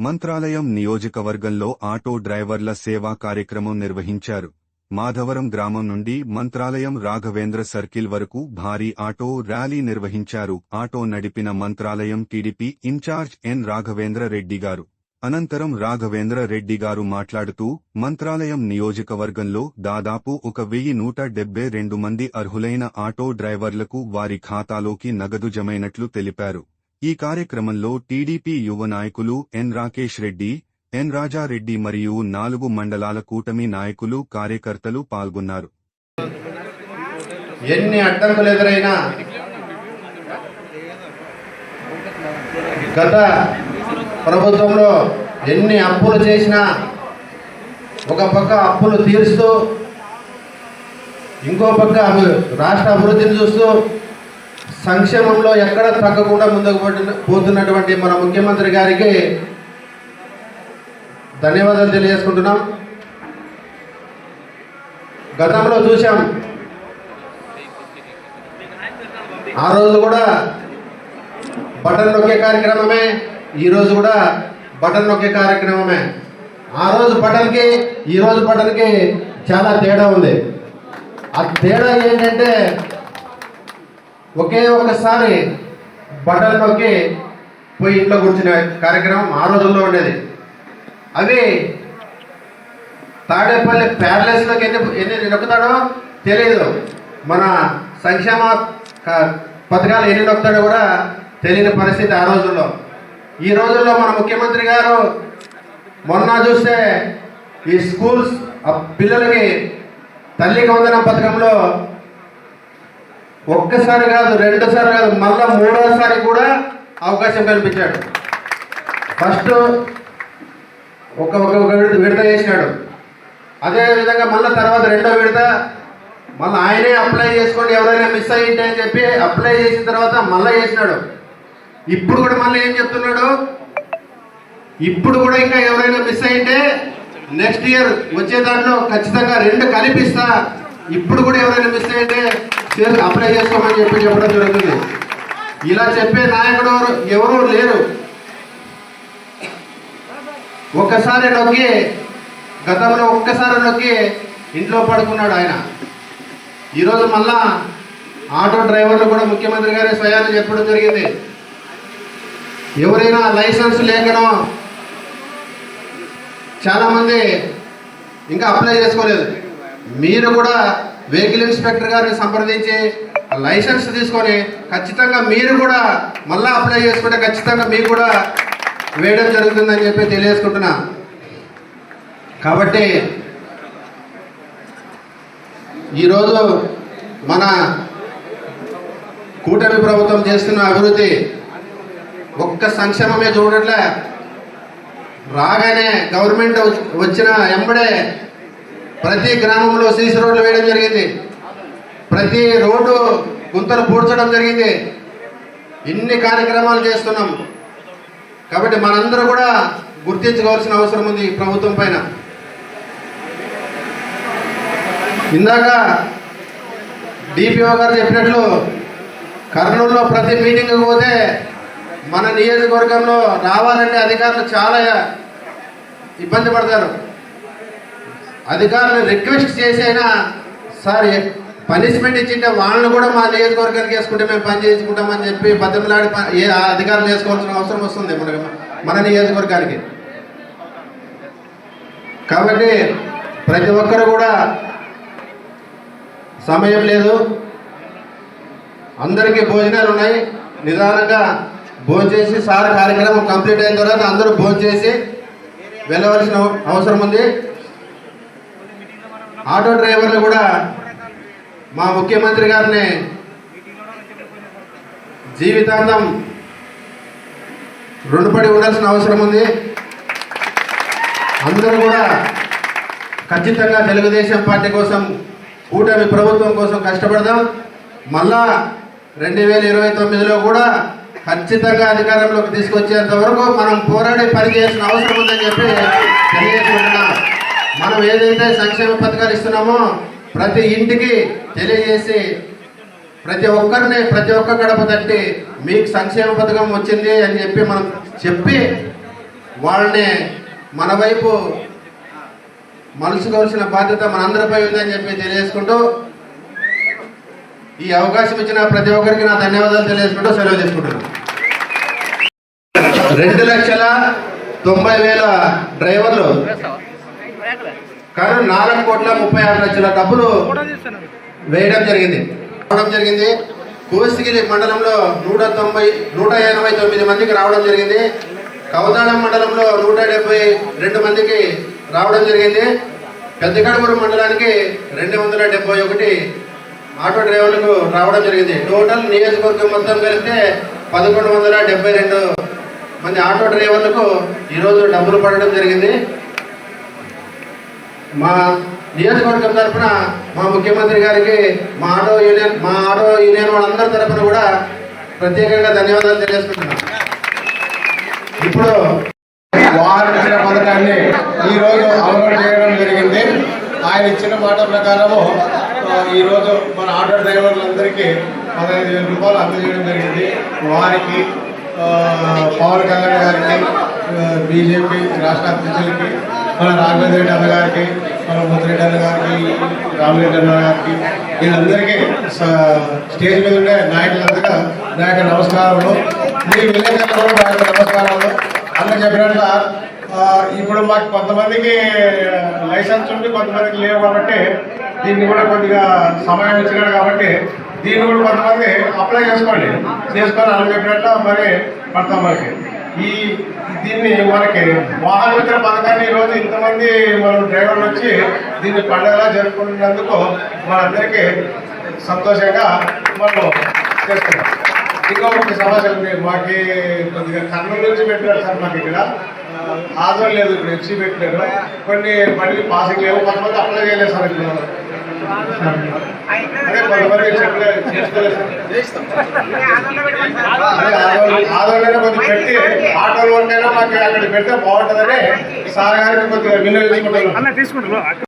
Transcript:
మంత్రాలయం నియోజకవర్గంలో ఆటో డ్రైవర్ల సేవా కార్యక్రమం నిర్వహించారు. మాధవరం గ్రామం నుండి మంత్రాలయం రాఘవేంద్ర సర్కిల్ వరకు భారీ ఆటో ర్యాలీ నిర్వహించారు. ఆటో నడిపిన Mantralayam TDP incharge N Raghavendra Reddy గారు. అనంతరం రాఘవేంద్ర రెడ్డి గారు మాట్లాడుతూ మంత్రాలయం నియోజకవర్గంలో దాదాపు ఒక వెయ్యి నూట డెబ్బై రెండు మంది అర్హులైన ఆటో డ్రైవర్లకు వారి ఖాతాలోకి నగదు జమైనట్లు తెలిపారు. ఈ కార్యక్రమంలో టీడీపీ యువ నాయకులు ఎన్ రాకేష్ రెడ్డి ఎన్ రాజారెడ్డి మరియు నాలుగు మండలాల కూటమి నాయకులు కార్యకర్తలు పాల్గొన్నారు. ఎన్ని అడ్డంకులు ఎదురైనా గత ప్రభుత్వంలో ఎన్ని అప్పులు చేసినా ఒక పక్క అప్పులు తీరుస్తూ ఇంకో పక్క రాష్ట్ర అభివృద్ధిని చూస్తూ సంక్షేమంలో ఎక్కడ తగ్గకుండా ముందుకు పోతున్నటువంటి మన ముఖ్యమంత్రి గారికి ధన్యవాదాలు తెలియజేసుకుంటున్నాం. గతంలో చూసాం ఆ రోజు కూడా బటన్ నొక్కే కార్యక్రమమే ఈరోజు కూడా బటన్ నొక్కే కార్యక్రమమే. ఆ రోజు బటన్కి ఈరోజు బటన్కి చాలా తేడా ఉంది. ఆ తేడా ఏంటంటే ఒకే ఒకసారి బటన్ నొక్కి పోయి ఇంట్లో కూర్చునే కార్యక్రమం ఆ రోజుల్లో ఉండేది. అవి తాడేపల్లి ప్యారలైజ్లోకి ఎన్ని ఎన్ని నొక్కుతాడో తెలియదు మన సంక్షేమ పథకాలు ఎన్ని నొక్కుతాడో కూడా తెలియని పరిస్థితి ఆ రోజుల్లో. ఈ రోజుల్లో మన ముఖ్యమంత్రి గారు మొన్న చూస్తే ఈ స్కూల్స్ ఆ పిల్లలకి తల్లికి వందనం పథకంలో ఒక్కసారి కాదు రెండోసారి కాదు మళ్ళా మూడోసారి కూడా అవకాశం కల్పించాడు. ఫస్ట్ ఒక ఒక విడత చేసినాడు. అదేవిధంగా మళ్ళీ తర్వాత రెండో విడత మళ్ళీ ఆయనే అప్లై చేసుకోండి ఎవరైనా మిస్ అయ్యింది అని చెప్పి అప్లై చేసిన తర్వాత మళ్ళీ చేసినాడు. ఇప్పుడు కూడా మళ్ళీ ఏం చెప్తున్నాడు? ఇప్పుడు కూడా ఇంకా ఎవరైనా మిస్ అయ్యింటే నెక్స్ట్ ఇయర్ వచ్చే దాంట్లో ఖచ్చితంగా రెండు కనిపిస్తా ఇప్పుడు కూడా ఎవరైనా మిస్ అయ్యింటే అప్లై చేసుకోమని చెప్పి చెప్పడం జరుగుతుంది. ఇలా చెప్పే నాయకుడు ఎవరూ లేరు. ఒక్కసారి నొక్కి గతంలో ఒక్కసారి నొక్కి ఇంట్లో పడుకున్నాడు ఆయన. ఈరోజు మళ్ళా ఆటో డ్రైవర్లు కూడా ముఖ్యమంత్రి గారి స్వయాన్ని చెప్పడం జరిగింది. ఎవరైనా లైసెన్స్ లేకనో చాలామంది ఇంకా అప్లై చేసుకోలేదు. మీరు కూడా వెహికల్ ఇన్స్పెక్టర్ గారిని సంప్రదించి లైసెన్స్ తీసుకొని ఖచ్చితంగా మీరు కూడా మళ్ళీ అప్లై చేసుకుంటే ఖచ్చితంగా మీకు కూడా వేయడం జరుగుతుందని చెప్పి తెలియజేసుకుంటున్నా. కాబట్టి ఈరోజు మన కూటమి ప్రభుత్వం చేస్తున్న అభివృద్ధి ఒక్క సంక్షేమమే చూడట్లే. రాగానే గవర్నమెంట్ వచ్చిన ఎంబడే ప్రతి గ్రామంలో సీసీ రోడ్లు వేయడం జరిగింది. ప్రతి రోడ్డు గుంతలు పూడ్చడం జరిగింది. ఇన్ని కార్యక్రమాలు చేస్తున్నాం. కాబట్టి మనందరూ కూడా గుర్తించుకోవాల్సిన అవసరం ఉంది ఈ ప్రభుత్వం పైన. ఇందాక డిపిఓ గారు చెప్పినట్లు కర్నూలులో ప్రతి మీటింగ్కి పోతే మన నియోజకవర్గంలో రావాలంటే అధికారులు చాలా ఇబ్బంది పడతారు. అధికారులు రిక్వెస్ట్ చేసైనా సార్ పనిష్మెంట్ ఇచ్చింటే వాళ్ళని కూడా మా నియోజకవర్గానికి వేసుకుంటే మేము పని చేసుకుంటామని చెప్పి బతిమలాడి ఏ ఆ అధికారులు వేసుకోవాల్సిన అవసరం వస్తుంది మనకి మన నియోజకవర్గానికి. కాబట్టి ప్రతి ఒక్కరు కూడా సమయం లేదు. అందరికీ భోజనాలు ఉన్నాయి. నిదానంగా భోజనం చేసి సార్ కార్యక్రమం కంప్లీట్ అయిన తర్వాత అందరూ భోజనం చేసి వెళ్ళవలసిన అవసరం ఉంది. ఆటో డ్రైవర్లు కూడా మా ముఖ్యమంత్రి గారిని జీవితాంతం రుణపడి ఉండాల్సిన అవసరం ఉంది. అందరూ కూడా ఖచ్చితంగా తెలుగుదేశం పార్టీ కోసం కూటమి ప్రభుత్వం కోసం కష్టపడదాం. మళ్ళా రెండు వేల ఇరవై తొమ్మిదిలో కూడా ఖచ్చితంగా అధికారంలోకి తీసుకొచ్చేంత వరకు మనం పోరాడి పని చేయాల్సిన అవసరం ఉందని చెప్పి తెలియజేసుకుంటున్నాం మనం ఏదైతే సంక్షేమ పథకాలు ఇస్తున్నామో ప్రతి ఇంటికి తెలియజేసి ప్రతి ఒక్కరిని ప్రతి ఒక్క గడప తట్టి మీకు సంక్షేమ పథకం వచ్చింది అని చెప్పి మనం చెప్పి వాళ్ళని మన వైపు మలుసుకోవాల్సిన బాధ్యత మనందరిపై ఉందని చెప్పి తెలియజేసుకుంటూ ఈ అవకాశం ఇచ్చిన ప్రతి ఒక్కరికి నా ధన్యవాదాలు తెలియజేసుకుంటూ సెలవు తీసుకుంటున్నాను. రెండు లక్షల తొంభై వేల డ్రైవర్లు కానీ నాలుగు కోట్ల ముప్పై ఆరు లక్షల డబ్బులు వేయడం జరిగింది. రావడం జరిగింది. కోసిగిరి మండలంలో నూట తొంభై నూట ఎనభై తొమ్మిది మందికి రావడం జరిగింది. కవతాళం మండలంలో నూట డెబ్బై రెండు మందికి రావడం జరిగింది. పెద్దకడపూరు మండలానికి రెండు వందల డెబ్బై ఒకటి ఆటో డ్రైవర్లకు రావడం జరిగింది. టోటల్ నియోజకవర్గం మొత్తం కలిపితే పదకొండు వందల డెబ్బై రెండు మంది ఆటో డ్రైవర్లకు ఈరోజు డబ్బులు పడడం జరిగింది. మా నియోజకవర్గం తరఫున మా ముఖ్యమంత్రి గారికి మా ఆటో యూనియన్ మా ఆటో యూనియన్ వాళ్ళందరి తరఫున కూడా ప్రత్యేకంగా ధన్యవాదాలు తెలియజేసుకుంటున్నాం. ఇప్పుడు వారు ఇచ్చిన పథకాన్ని ఈ రోజు అమలు చేయడం జరిగింది. ఆయన ఇచ్చిన మాట ప్రకారము ఈరోజు మన ఆటో డ్రైవర్లందరికీ పదహైదు వేల రూపాయలు అందజేయడం జరిగింది. వారికి పవన్ కళ్యాణ్ గారికి బీజేపీ రాష్ట్ర అధ్యక్షులకి మన రాఘవేంద్ర రెడ్డి అన్న గారికి మన ముద్రెడ్డి అన్న గారికి రామరెడ్డి అన్న గారికి వీళ్ళందరికీ స్టేజ్ మీద ఉండే నాయకులందరికీ నా యొక్క నమస్కారములు. మీ విలేకరులు కూడా నా యొక్క నమస్కారాలు అన్న చెప్పినట్ల ఇప్పుడు మాకు కొంతమందికి లైసెన్స్ ఉండి కొంతమందికి లేవు కాబట్టి దీన్ని కూడా కొద్దిగా సమయం ఇచ్చినాడు కాబట్టి దీన్ని కూడా కొంతమంది అప్లై చేసుకోండి. చేసుకొని అన్న చెప్పినట్ల మరి పడతాం మనకి. ఈ దీన్ని మనకి వాహన మిత్ర పథకాన్ని ఈరోజు ఇంతమంది మనం డ్రైవర్లు వచ్చి దీన్ని పండగలా జరుపుకున్నందుకు మనందరికీ సంతోషంగా మనం చేసుకున్నాం. ఇంకొకటి సమస్య ఉంది. మాకు కొద్దిగా కర్నూలు నుంచి పెట్టినారు సార్ మాకు ఇక్కడ. ఆ, ఆధార్ లేదు ఇప్పుడు వచ్చి పెట్టినారు. కొన్ని బండి పాసింగ్ లేవు. కొంతమంది అప్లై చేయలేదు సార్ ఇక్కడ అదే కొంతమంది పెట్టి ఆటోలు వరకైనా మాకు అక్కడ పెడితే బాగుంటుందని సార్ గారికి కొద్దిగా వినియోగించుకుంటాను తీసుకుంటారు